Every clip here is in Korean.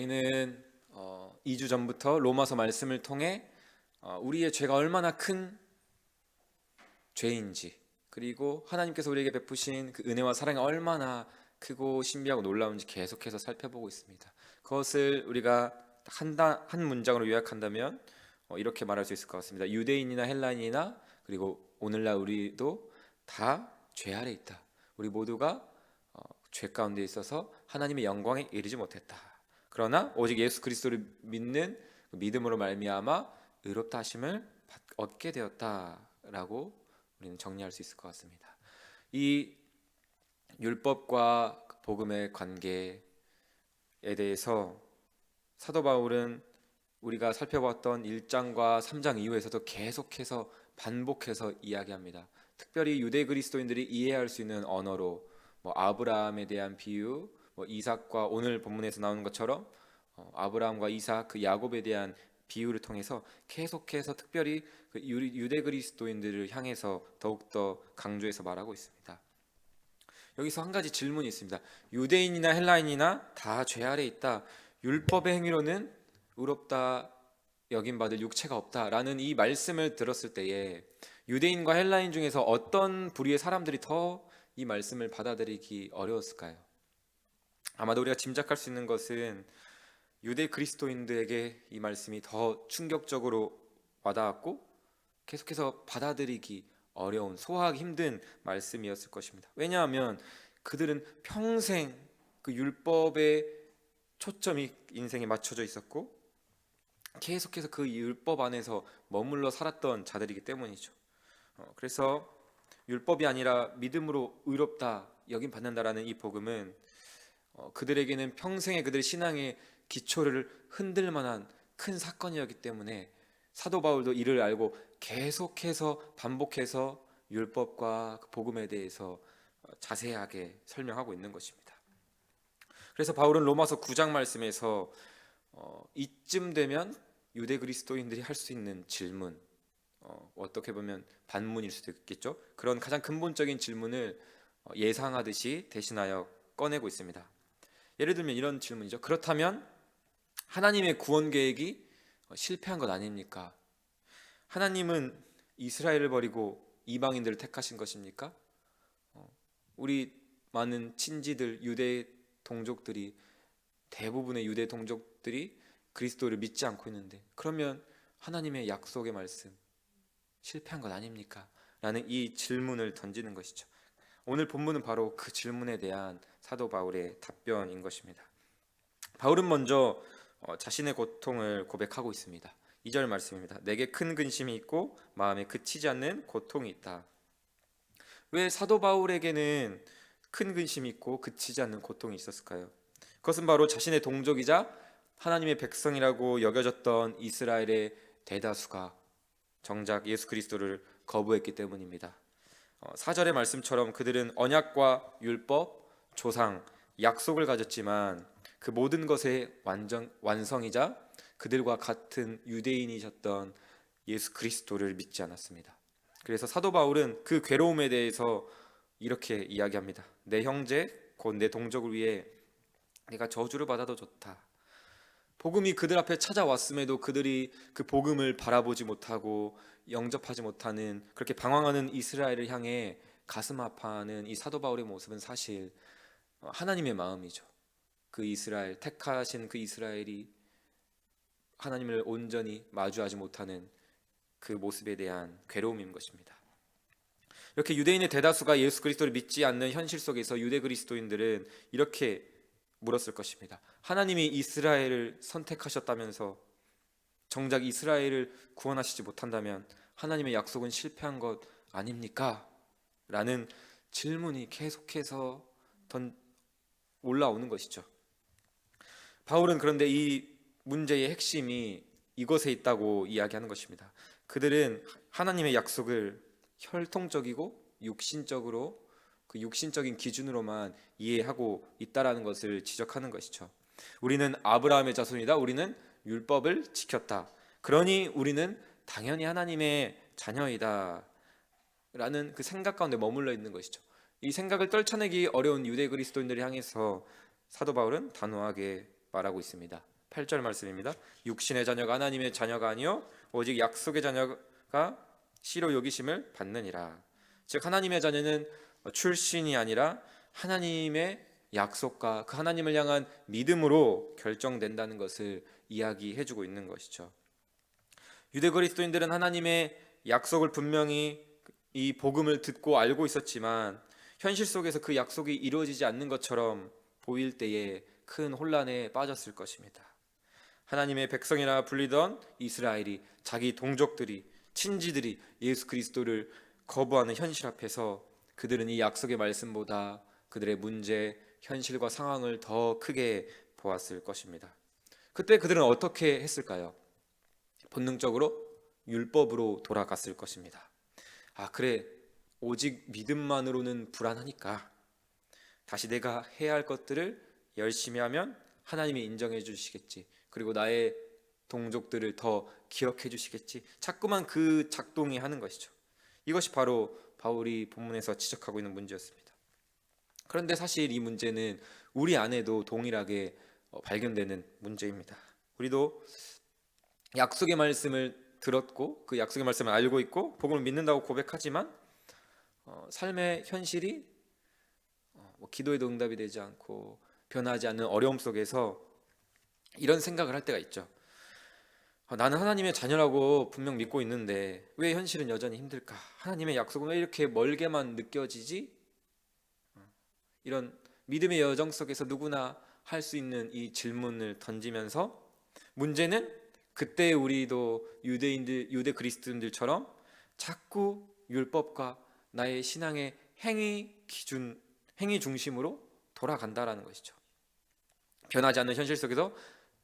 우리는 어, 2주 전부터 로마서 말씀을 통해 어, 우리의 죄가 얼마나 큰 죄인지 그리고 하나님께서 우리에게 베푸신 그 은혜와 사랑이 얼마나 크고 신비하고 놀라운지 계속해서 살펴보고 있습니다. 그것을 우리가 한, 다- 한 문장으로 요약한다면 어, 이렇게 말할 수 있을 것 같습니다. 유대인이나 헬라인이나 그리고 오늘날 우리도 다 죄 아래 있다. 우리 모두가 어, 죄 가운데 있어서 하나님의 영광에 이르지 못했다. 그러나 오직 예수 그리스도를 믿는 그 믿음으로 말미암아 의롭다 하심을 받- 얻게 되었다라고 우리는 정리할 수 있을 것 같습니다. 이 율법과 복음의 관계에 대해서 사도 바울은 우리가 살펴봤던 1장과 3장 이후에서도 계속해서 반복해서 이야기합니다. 특별히 유대 그리스도인들이 이해할 수 있는 언어로 뭐 아브라함에 대한 비유, 뭐 이삭과 오늘 본문에서 나오는 것처럼 어, 아브라함과 이삭 그 야곱에 대한 비유를 통해서 계속해서 특별히 그 유- 유대 그리스도인들을 향해서 더욱더 강조해서 말하고 있습니다. 여기서 한 가지 질문이 있습니다. 유대인이나 헬라인이나 다 죄 아래 있다. 율법의 행위로는 의롭다 여김 받을 육체가 없다라는 이 말씀을 들었을 때에 유대인과 헬라인 중에서 어떤 부류의 사람들이 더 이 말씀을 받아들이기 어려웠을까요? 아마도 우리가 짐작할 수 있는 것은 유대 그리스도인들에게 이 말씀이 더 충격적으로 와닿았고 계속해서 받아들이기 어려운 소화하기 힘든 말씀이었을 것입니다. 왜냐하면 그들은 평생 그 율법의 초점이 인생에 맞춰져 있었고 계속해서 그 율법 안에서 머물러 살았던 자들이기 때문이죠. 어, 그래서 율법이 아니라 믿음으로 의롭다 여긴 받는다라는 이 복음은 어, 그들에게는 평생의 그들의 신앙의 기초를 흔들 만한 큰 사건이었기 때문에 사도 바울도 이를 알고 계속해서 반복해서 율법과 그 복음에 대해서 어, 자세하게 설명하고 있는 것입니다. 그래서 바울은 로마서 9장 말씀에서 어, 이쯤 되면 유대 그리스도인들이 할 수 있는 질문 어, 어떻게 보면 반문일 수도 있겠죠. 그런 가장 근본적인 질문을 어, 예상하듯이 대신하여 꺼내고 있습니다. 예를 들면 이런 질문이죠. 그렇다면 하나님의 구원 계획이 어, 실패한 것 아닙니까? 하나님은 이스라엘을 버리고 이방인들을 택하신 것입니까? 어, 우리 많은 친지들 유대 동족들이 대부분의 유대 동족들이 그리스도를 믿지 않고 있는데 그러면 하나님의 약속의 말씀 실패한 것 아닙니까? 라는 이 질문을 던지는 것이죠. 오늘 본문은 바로 그 질문에 대한 사도 바울의 답변인 것입니다. 바울은 먼저 어, 자신의 고통을 고백하고 있습니다. 2절 말씀입니다. 내게 큰 근심이 있고 마음에 그치지 않는 고통이 있다. 왜 사도 바울에게는 큰 근심이 있고 그치지 않는 고통이 있었을까요? 그것은 바로 자신의 동족이자 하나님의 백성이라고 여겨졌던 이스라엘의 대다수가 정작 예수 그리스도를 거부했기 때문입니다. 어, 사절의 말씀처럼 그들은 언약과 율법, 조상, 약속을 가졌지만 그 모든 것의 완전 완성이자 그들과 같은 유대인이셨던 예수 그리스도를 믿지 않았습니다. 그래서 사도 바울은 그 괴로움에 대해서 이렇게 이야기합니다. 내 형제 곧 내 동족을 위해 내가 저주를 받아도 좋다. 복음이 그들 앞에 찾아왔음에도 그들이 그 복음을 바라보지 못하고 영접하지 못하는 그렇게 방황하는 이스라엘을 향해 가슴 아파하는 이 사도 바울의 모습은 사실 어, 하나님의 마음이죠. 그 이스라엘 택하신 그 이스라엘이 하나님을 온전히 마주하지 못하는 그 모습에 대한 괴로움인 것입니다. 이렇게 유대인의 대다수가 예수 그리스도를 믿지 않는 현실 속에서 유대 그리스도인들은 이렇게 물었을 것입니다. 하나님이 이스라엘을 선택하셨다면서 정작 이스라엘을 구원하시지 못한다면 하나님의 약속은 실패한 것 아닙니까? 라는 질문이 계속해서 던 올라오는 것이죠. 바울은 그런데 이 문제의 핵심이 이것에 있다고 이야기하는 것입니다. 그들은 하나님의 약속을 혈통적이고 육신적으로 그 육신적인 기준으로만 이해하고 있다라는 것을 지적하는 것이죠. 우리는 아브라함의 자손이다. 우리는 율법을 지켰다. 그러니 우리는 당연히 하나님의 자녀이다. 라는 그 생각 가운데 머물러 있는 것이죠. 이 생각을 떨쳐내기 어려운 유대 그리스도인들을 향해서 사도 바울은 단호하게 말하고 있습니다. 8절 말씀입니다. 육신의 자녀가 하나님의 자녀가 아니요 오직 약속의 자녀가 씨로 여기심을 받느니라. 즉 하나님의 자녀는 출신이 아니라 하나님의 약속과 그 하나님을 향한 믿음으로 결정된다는 것을 이야기해 주고 있는 것이죠. 유대 그리스도인들은 하나님의 약속을 분명히 이 복음을 듣고 알고 있었지만 현실 속에서 그 약속이 이루어지지 않는 것처럼 보일 때에 큰 혼란에 빠졌을 것입니다. 하나님의 백성이라 불리던 이스라엘이 자기 동족들이 친지들이 예수 그리스도를 거부하는 현실 앞에서 그들은 이 약속의 말씀보다 그들의 문제, 현실과 상황을 더 크게 보았을 것입니다. 그때 그들은 어떻게 했을까요? 본능적으로 율법으로 돌아갔을 것입니다. 아, 그래. 오직 믿음만으로는 불안하니까 다시 내가 해야 할 것들을 열심히 하면 하나님이 인정해 주시겠지. 그리고 나의 동족들을 더 기억해 주시겠지. 자꾸만 그 작동이 하는 것이죠. 이것이 바로 바울이 본문에서 지적하고 있는 문제였습니다. 그런데 사실 이 문제는 우리 안에도 동일하게 어, 발견되는 문제입니다. 우리도 약속의 말씀을 들었고 그 약속의 말씀을 알고 있고 복음을 믿는다고 고백하지만 어, 삶의 현실이 어, 뭐 기도에도 응답이 되지 않고 변하지 않는 어려움 속에서 이런 생각을 할 때가 있죠. 어, 나는 하나님의 자녀라고 분명 믿고 있는데 왜 현실은 여전히 힘들까? 하나님의 약속은 왜 이렇게 멀게만 느껴지지? 어, 이런 믿음의 여정 속에서 누구나 할 수 있는 이 질문을 던지면서 문제는 그때 우리도 유대인들 유대 그리스도인들처럼 자꾸 율법과 나의 신앙의 행위 기준 행위 중심으로 돌아간다라는 것이죠. 변하지 않는 현실 속에서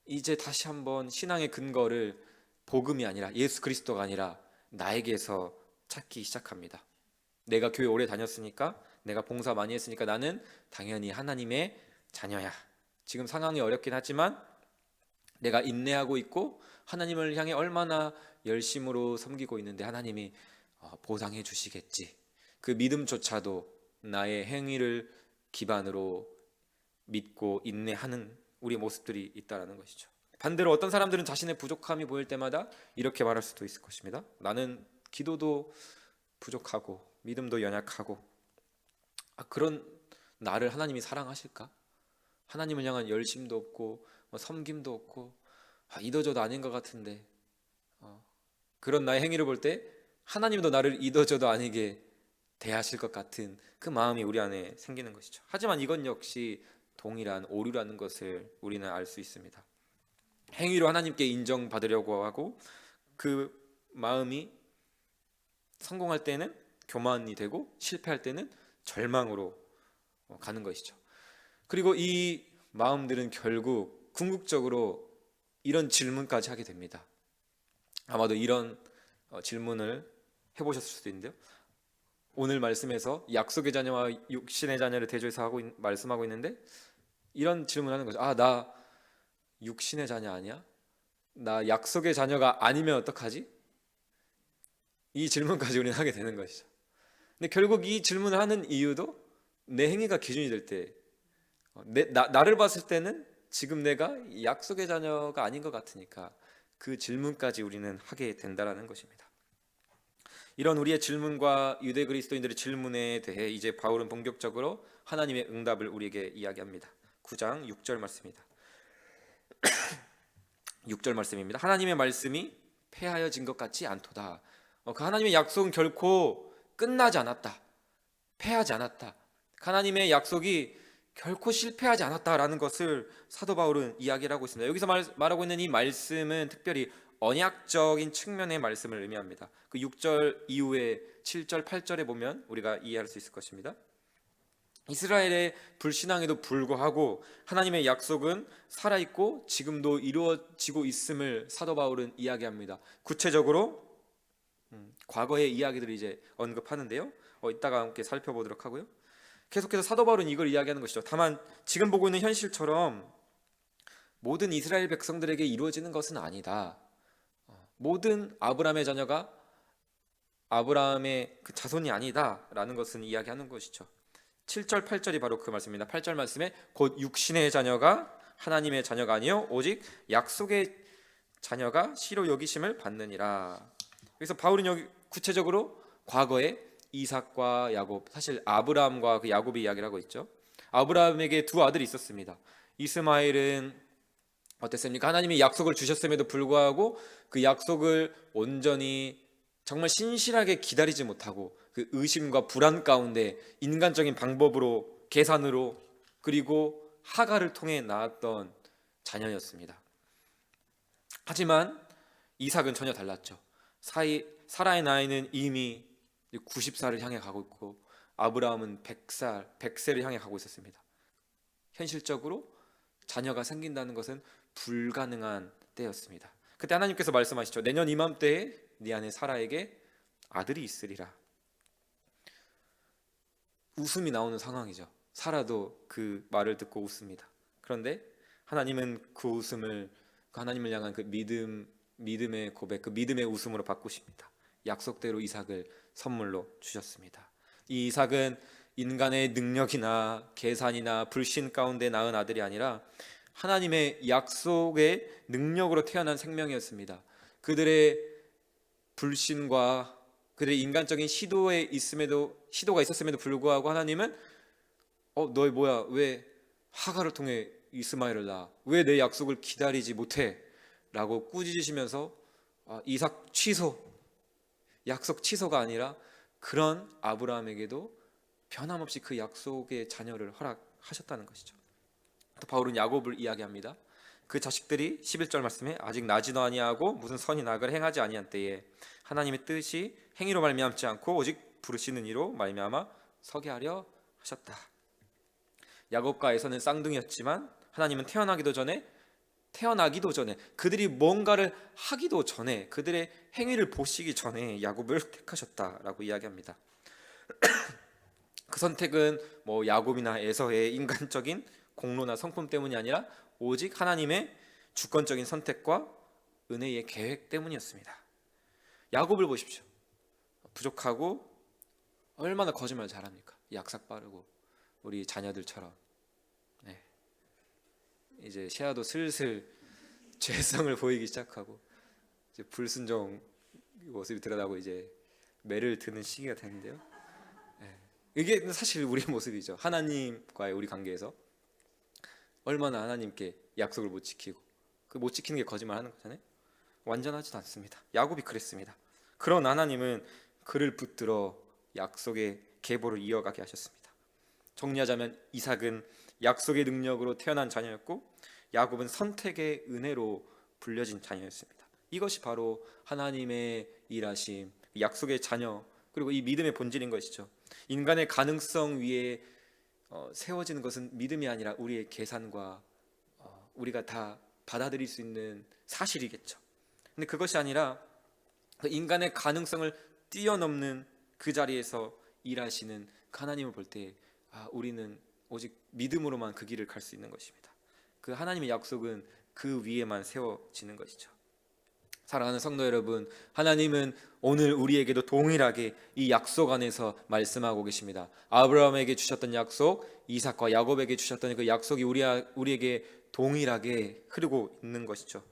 이제 다시 한번 신앙의 근거를 복음이 아니라 예수 그리스도가 아니라 나에게서 찾기 시작합니다. 내가 교회 오래 다녔으니까 내가 봉사 많이 했으니까 나는 당연히 하나님의 자녀야. 지금 상황이 어렵긴 하지만 내가 인내하고 있고 하나님을 향해 얼마나 열심으로 섬기고 있는데 하나님이 어, 보상해 주시겠지. 그 믿음조차도 나의 행위를 기반으로 믿고 인내하는 우리 모습들이 있다라는 것이죠. 반대로 어떤 사람들은 자신의 부족함이 보일 때마다 이렇게 말할 수도 있을 것입니다. 나는 기도도 부족하고 믿음도 연약하고 아, 그런 나를 하나님이 사랑하실까? 하나님을 향한 열심도 없고 뭐 섬김도 없고 아, 이도저도 아닌 것 같은데 어, 그런 나의 행위를 볼 때 하나님도 나를 이도저도 아니게 대하실 것 같은 그 마음이 우리 안에 생기는 것이죠. 하지만 이건 역시 동일한 오류라는 것을 우리는 알 수 있습니다. 행위로 하나님께 인정받으려고 하고 그 마음이 성공할 때는 교만이 되고 실패할 때는 절망으로 가는 것이죠. 그리고 이 마음들은 결국 궁극적으로 이런 질문까지 하게 됩니다. 아마도 이런 어, 질문을 해보셨을 수도 있는데요. 오늘 말씀에서 약속의 자녀와 육신의 자녀를 대조해서 하고 있, 말씀하고 있는데 이런 질문하는 거죠. 아, 나 육신의 자녀 아니야? 나 약속의 자녀가 아니면 어떡하지? 이 질문까지 우리는 하게 되는 것이죠. 근데 결국 이 질문을 하는 이유도 내 행위가 기준이 될 때, 어, 나를 봤을 때는 지금 내가 약속의 자녀가 아닌 것 같으니까 그 질문까지 우리는 하게 된다라는 것입니다. 이런 우리의 질문과 유대 그리스도인들의 질문에 대해 이제 바울은 본격적으로 하나님의 응답을 우리에게 이야기합니다. 9장 6절 말씀입니다. 6절 말씀입니다. 하나님의 말씀이 폐하여진 것 같지 않도다. 어, 그 하나님의 약속은 결코 끝나지 않았다. 폐하지 않았다. 하나님의 약속이 결코 실패하지 않았다라는 것을 사도 바울은 이야기를 하고 있습니다. 여기서 말, 말하고 있는 이 말씀은 특별히 언약적인 측면의 말씀을 의미합니다. 그 6절 이후에 7절, 8절에 보면 우리가 이해할 수 있을 것입니다. 이스라엘의 불신앙에도 불구하고 하나님의 약속은 살아있고 지금도 이루어지고 있음을 사도 바울은 이야기합니다. 구체적으로 음, 과거의 이야기들을 이제 언급하는데요. 어, 이따가 함께 살펴보도록 하고요. 계속해서 사도 바울은 이걸 이야기하는 것이죠. 다만 지금 보고 있는 현실처럼 모든 이스라엘 백성들에게 이루어지는 것은 아니다. 어, 모든 아브라함의 자녀가 아브라함의 그 자손이 아니다라는 것은 이야기하는 것이죠. 7절 8절이 바로 그 말씀입니다. 8절 말씀에 곧 육신의 자녀가 하나님의 자녀가 아니요 오직 약속의 자녀가 시로 여기심을 받느니라. 그래서 바울은 여기 구체적으로 과거에 이삭과 야곱 사실 아브라함과 그 야곱의 이야기를 하고 있죠. 아브라함에게 두 아들이 있었습니다. 이스마엘은 어땠습니까? 하나님이 약속을 주셨음에도 불구하고 그 약속을 온전히 정말 신실하게 기다리지 못하고 그 의심과 불안 가운데 인간적인 방법으로 계산으로 그리고 하가를 통해 낳았던 자녀였습니다. 하지만 이삭은 전혀 달랐죠. 사이 사라의 나이는 이미 90살을 향해 가고 있고 아브라함은 100살, 100세를 향해 가고 있었습니다. 현실적으로 자녀가 생긴다는 것은 불가능한 때였습니다. 그때 하나님께서 말씀하시죠. 내년 이맘때에 네 아내 사라에게 아들이 있으리라. 웃음이 나오는 상황이죠. 사라도 그 말을 듣고 웃습니다. 그런데 하나님은 그 웃음을 그 하나님을 향한 그 믿음 믿음의 고백, 그 믿음의 웃음으로 바꾸십니다. 약속대로 이삭을 선물로 주셨습니다. 이 이삭은 인간의 능력이나 계산이나 불신 가운데 낳은 아들이 아니라 하나님의 약속의 능력으로 태어난 생명이었습니다. 그들의 불신과 그들의 인간적인 시도에 있음에도 시도가 있었음에도 불구하고 하나님은 어 너희 뭐야 왜 하가를 통해 이스마엘을 낳아 왜 내 약속을 기다리지 못해 라고 꾸짖으시면서 아, 이삭 취소 약속 취소가 아니라 그런 아브라함에게도 변함없이 그 약속의 자녀를 허락하셨다는 것이죠. 또 바울은 야곱을 이야기합니다. 그 자식들이 11절 말씀에 아직 나지도 아니하고 무슨 선이 낙을 행하지 아니한 때에 하나님의 뜻이 행위로 말미암지 않고 오직 부르시는 이로 말미암아 서게 하려 하셨다. 야곱과 에서는 쌍둥이였지만 하나님은 태어나기도 전에 태어나기도 전에 그들이 뭔가를 하기도 전에 그들의 행위를 보시기 전에 야곱을 택하셨다라고 이야기합니다. 그 선택은 뭐 야곱이나 에서의 인간적인 공로나 성품 때문이 아니라 오직 하나님의 주권적인 선택과 은혜의 계획 때문이었습니다. 야곱을 보십시오. 부족하고 얼마나 거짓말 잘합니까? 약삭 빠르고 우리 자녀들처럼 네. 이제 시아도 슬슬 죄성을 보이기 시작하고 이제 불순종 모습이 드러나고 이제 매를 드는 시기가 되는데요. 네. 이게 사실 우리의 모습이죠. 하나님과의 우리 관계에서 얼마나 하나님께 약속을 못 지키고 그 못 지키는 게 거짓말하는 거잖아요. 완전하지도 않습니다. 야곱이 그랬습니다. 그런 하나님은 그를 붙들어 약속의 계보를 이어가게 하셨습니다. 정리하자면 이삭은 약속의 능력으로 태어난 자녀였고 야곱은 선택의 은혜로 불려진 자녀였습니다. 이것이 바로 하나님의 일하심, 약속의 자녀 그리고 이 믿음의 본질인 것이죠. 인간의 가능성 위에 어, 세워지는 것은 믿음이 아니라 우리의 계산과 어, 우리가 다 받아들일 수 있는 사실이겠죠. 근데 그것이 아니라 그 인간의 가능성을 뛰어넘는 그 자리에서 일하시는 그 하나님을 볼때 아, 우리는 오직 믿음으로만 그 길을 갈 수 있는 것입니다. 그 하나님의 약속은 그 위에만 세워지는 것이죠. 사랑하는 성도 여러분, 하나님은 오늘 우리에게도 동일하게 이 약속 안에서 말씀하고 계십니다. 아브라함에게 주셨던 약속, 이삭과 야곱에게 주셨던 그 약속이 우리 우리에게 동일하게 흐르고 있는 것이죠.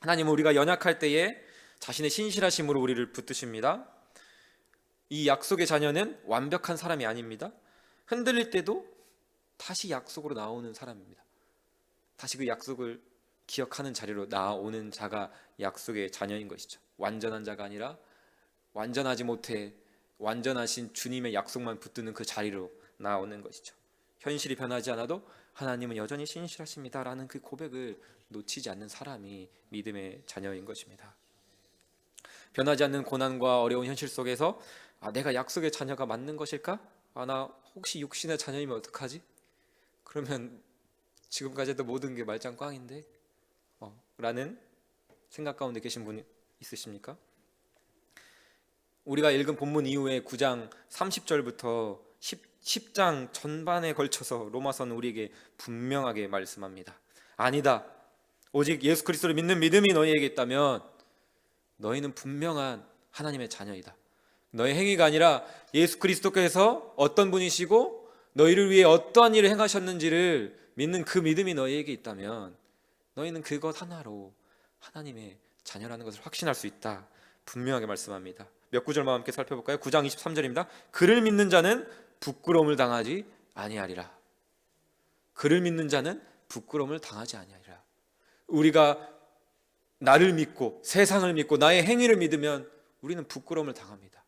하나님은 우리가 연약할 때에 자신의 신실하심으로 우리를 붙드십니다. 이 약속의 자녀는 완벽한 사람이 아닙니다. 흔들릴 때도 다시 약속으로 나오는 사람입니다. 다시 그 약속을 기억하는 자리로 나오는 자가 약속의 자녀인 것이죠. 완전한 자가 아니라 완전하지 못해 완전하신 주님의 약속만 붙드는 그 자리로 나오는 것이죠. 현실이 변하지 않아도 하나님은 여전히 신실하십니다라는 그 고백을 놓치지 않는 사람이 믿음의 자녀인 것입니다. 변하지 않는 고난과 어려운 현실 속에서 아, 내가 약속의 자녀가 맞는 것일까? 아, 나 혹시 육신의 자녀이면 어떡하지? 그러면 지금까지도 모든 게 말짱 꽝인데 어, 라는 생각 가운데 계신 분 있으십니까? 우리가 읽은 본문 이후에 9장 30절부터 10, 10 장 전반에 걸쳐서 로마서는 우리에게 분명하게 말씀합니다. 아니다. 오직 예수 그리스도를 믿는 믿음이 너희에게 있다면 너희는 분명한 하나님의 자녀이다. 너의 행위가 아니라 예수 그리스도께서 어떤 분이시고 너희를 위해 어떠한 일을 행하셨는지를 믿는 그 믿음이 너희에게 있다면 너희는 그것 하나로 하나님의 자녀라는 것을 확신할 수 있다. 분명하게 말씀합니다. 몇 구절만 함께 살펴볼까요? 9장 23절입니다. 그를 믿는 자는 부끄러움을 당하지 아니하리라. 그를 믿는 자는 부끄러움을 당하지 아니하리라. 우리가 나를 믿고 세상을 믿고 나의 행위를 믿으면 우리는 부끄러움을 당합니다.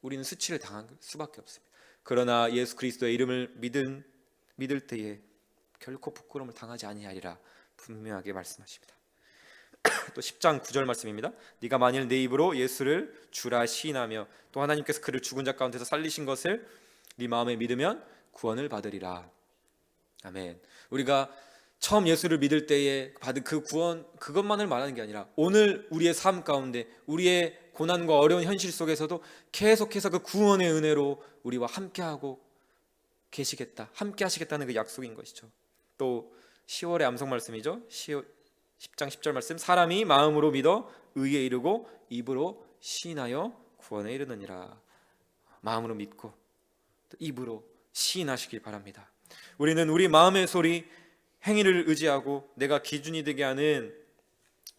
우리는 수치를 당할 수밖에 없습니다. 그러나 예수 그리스도의 이름을 믿은 믿을 때에 결코 부끄러움을 당하지 아니하리라 분명하게 말씀하십니다. 또 10장 9절 말씀입니다. 네가 만일 내 입으로 예수를 주라 시인하며 또 하나님께서 그를 죽은 자 가운데서 살리신 것을 네 마음에 믿으면 구원을 받으리라. 아멘. 우리가 처음 예수를 믿을 때에 받은 그 구원 그것만을 말하는 게 아니라 오늘 우리의 삶 가운데 우리의 고난과 어려운 현실 속에서도 계속해서 그 구원의 은혜로 우리와 함께하고 계시겠다. 함께 하시겠다는 그 약속인 것이죠. 또 10월의 암송 말씀이죠. 10장 10절 말씀 사람이 마음으로 믿어 의에 이르고 입으로 시인하여 구원에 이르느니라. 마음으로 믿고 또 입으로 시인하시길 바랍니다. 우리는 우리 마음의 소리 행위를 의지하고 내가 기준이 되게 하는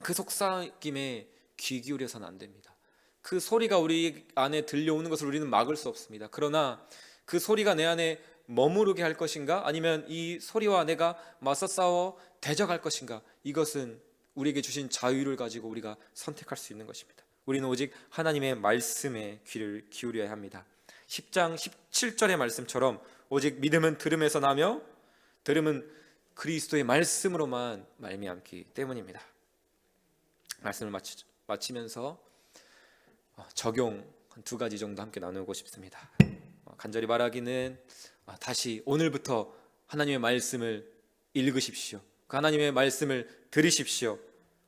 그 속삭임에 귀 기울여서는 안 됩니다. 그 소리가 우리 안에 들려오는 것을 우리는 막을 수 없습니다. 그러나 그 소리가 내 안에 머무르게 할 것인가 아니면 이 소리와 내가 맞서 싸워 대적할 것인가 이것은 우리에게 주신 자유를 가지고 우리가 선택할 수 있는 것입니다. 우리는 오직 하나님의 말씀에 귀를 기울여야 합니다. 10장 17절의 말씀처럼 오직 믿음은 들음에서 나며 들음은 그리스도의 말씀으로만 말미암기 때문입니다. 말씀을 마치, 마치면서 어, 적용 두 가지 정도 함께 나누고 싶습니다. 어, 간절히 말하기는 아, 다시 오늘부터 하나님의 말씀을 읽으십시오. 그 하나님의 말씀을 들으십시오.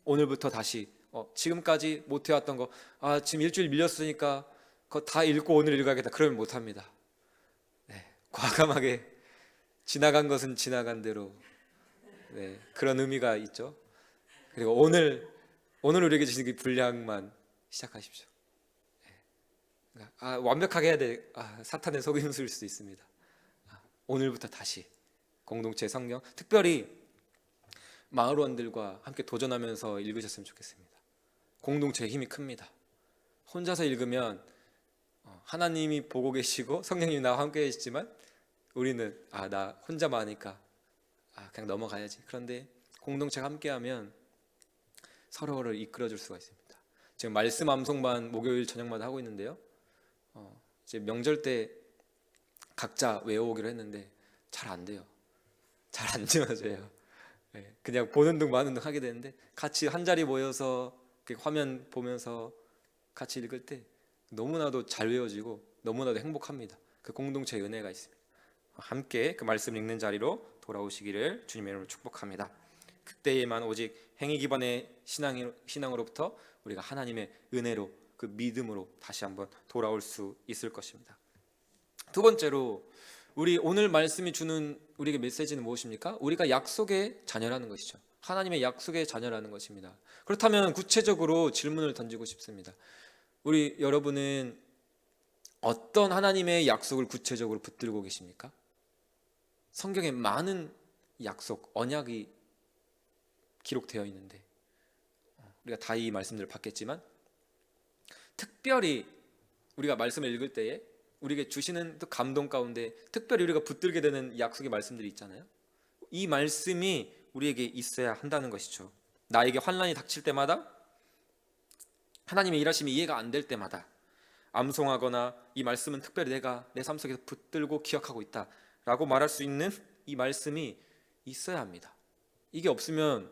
오늘부터 다시 어, 지금까지 못 해왔던 거, 아 지금 일주일 밀렸으니까 그거 다 읽고 오늘 읽어야겠다. 그러면 못 합니다. 네, 과감하게 지나간 것은 지나간 대로 네, 그런 의미가 있죠. 그리고 오늘 오늘 우리에게 주신 그 분량만 시작하십시오. 네. 그러니까, 아, 완벽하게 해야 돼. 아, 사탄의 속임수일 수도 있습니다. 아, 오늘부터 다시 공동체 성경, 특별히 마을원들과 함께 도전하면서 읽으셨으면 좋겠습니다. 공동체의 힘이 큽니다. 혼자서 읽으면 어, 하나님이 보고 계시고 성령님이 나와 함께 계시지만 우리는 아 나 혼자만 하니까 아 그냥 넘어가야지. 그런데 공동체가 함께하면 서로를 이끌어줄 수가 있습니다. 지금 말씀 암송반 목요일 저녁마다 하고 있는데요. 어, 이제 명절 때 각자 외워오기로 했는데 잘 안 돼요. 잘 안 지워져요. 네, 그냥 보는 둥 마는 둥 하게 되는데 같이 한 자리 모여서 화면 보면서 같이 읽을 때 너무나도 잘 외워지고 너무나도 행복합니다. 그 공동체의 은혜가 있습니다. 함께 그 말씀 읽는 자리로 돌아오시기를 주님의 이름으로 축복합니다. 그때에만 오직 행위 기반의 신앙, 신앙으로부터 우리가 하나님의 은혜로 그 믿음으로 다시 한번 돌아올 수 있을 것입니다. 두 번째로 우리 오늘 말씀이 주는 우리에게 메시지는 무엇입니까? 우리가 약속의 자녀라는 것이죠. 하나님의 약속의 자녀라는 것입니다. 그렇다면 구체적으로 질문을 던지고 싶습니다. 우리 여러분은 어떤 하나님의 약속을 구체적으로 붙들고 계십니까? 성경에 많은 약속, 언약이 기록되어 있는데 우리가 다 이 말씀들을 받겠지만 특별히 우리가 말씀을 읽을 때에 우리에게 주시는 또 감동 가운데 특별히 우리가 붙들게 되는 약속의 말씀들이 있잖아요. 이 말씀이 우리에게 있어야 한다는 것이죠. 나에게 환란이 닥칠 때마다 하나님의 일하심이 이해가 안 될 때마다 암송하거나 이 말씀은 특별히 내가 내 삶 속에서 붙들고 기억하고 있다라고 말할 수 있는 이 말씀이 있어야 합니다. 이게 없으면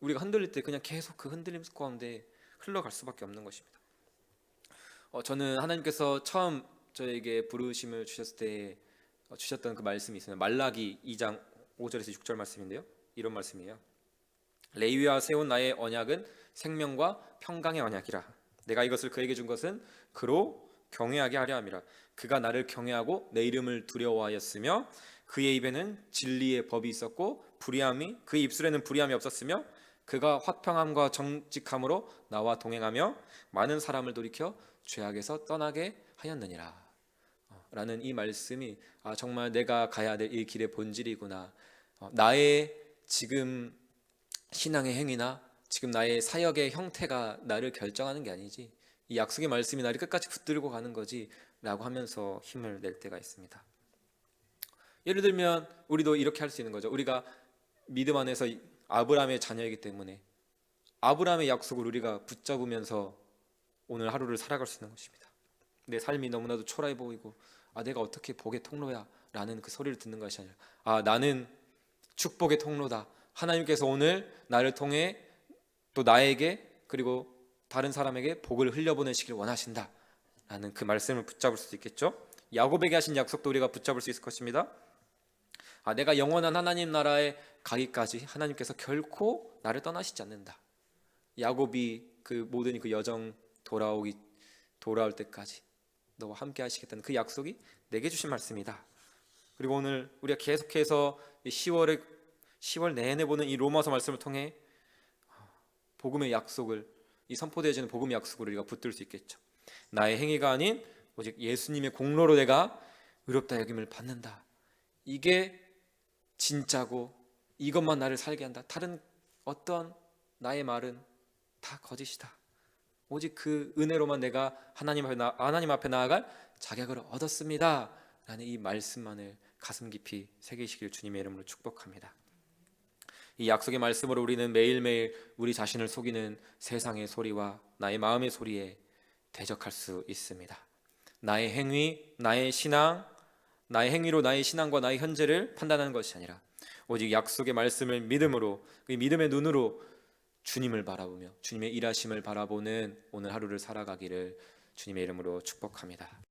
우리가 흔들릴 때 그냥 계속 그 흔들림 가운데 흘러갈 수밖에 없는 것입니다. 어, 저는 하나님께서 처음 저에게 부르심을 주셨을 때 어, 주셨던 그 말씀이 있어요. 말라기 2장 5절에서 6절 말씀인데요. 이런 말씀이에요. 레위와 세운 나의 언약은 생명과 평강의 언약이라. 내가 이것을 그에게 준 것은 그로 경외하게 하려 함이라. 그가 나를 경외하고 내 이름을 두려워하였으며 그의 입에는 진리의 법이 있었고 불의함이 그의 입술에는 불의함이 없었으며 그가 화평함과 정직함으로 나와 동행하며 많은 사람을 돌이켜 죄악에서 떠나게 하였느니라. 어, 라는 이 말씀이 아, 정말 내가 가야 될 이 길의 본질이구나. 어, 나의 지금 신앙의 행위나 지금 나의 사역의 형태가 나를 결정하는 게 아니지 이 약속의 말씀이 나를 끝까지 붙들고 가는 거지 라고 하면서 힘을 낼 때가 있습니다. 예를 들면 우리도 이렇게 할 수 있는 거죠. 우리가 믿음 안에서 아브라함의 자녀이기 때문에 아브라함의 약속을 우리가 붙잡으면서 오늘 하루를 살아갈 수 있는 것입니다. 내 삶이 너무나도 초라해 보이고 아 내가 어떻게 복의 통로야 라는 그 소리를 듣는 것이 아니라 아 나는 축복의 통로다. 하나님께서 오늘 나를 통해 또 나에게 그리고 다른 사람에게 복을 흘려보내시길 원하신다. 라는 그 말씀을 붙잡을 수 있겠죠. 야곱에게 하신 약속도 우리가 붙잡을 수 있을 것입니다. 아, 내가 영원한 하나님 나라에 가기까지 하나님께서 결코 나를 떠나시지 않는다. 야곱이 그 모든 그 여정 돌아오기 돌아올 때까지 너와 함께 하시겠다는 그 약속이 내게 주신 말씀이다. 그리고 오늘 우리가 계속해서 10월에 10월 내내 보는 이 로마서 말씀을 통해 복음의 약속을 이 선포되어지는 복음의 약속을 우리가 붙들 수 있겠죠. 나의 행위가 아닌 오직 예수님의 공로로 내가 의롭다 여김을 받는다. 이게 진짜고 이것만 나를 살게 한다. 다른 어떤 나의 말은 다 거짓이다. 오직 그 은혜로만 내가 하나님 앞에 나, 하나님 앞에 나아갈 자격을 얻었습니다. 라는 이 말씀만을 가슴 깊이 새기시길 주님의 이름으로 축복합니다. 이 약속의 말씀으로 우리는 매일매일 우리 자신을 속이는 세상의 소리와 나의 마음의 소리에 대적할 수 있습니다. 나의 행위, 나의 신앙, 나의 행위로 나의 신앙과 나의 현재를 판단하는 것이 아니라 오직 약속의 말씀을 믿음으로 그 믿음의 눈으로 주님을 바라보며 주님의 일하심을 바라보는 오늘 하루를 살아가기를 주님의 이름으로 축복합니다.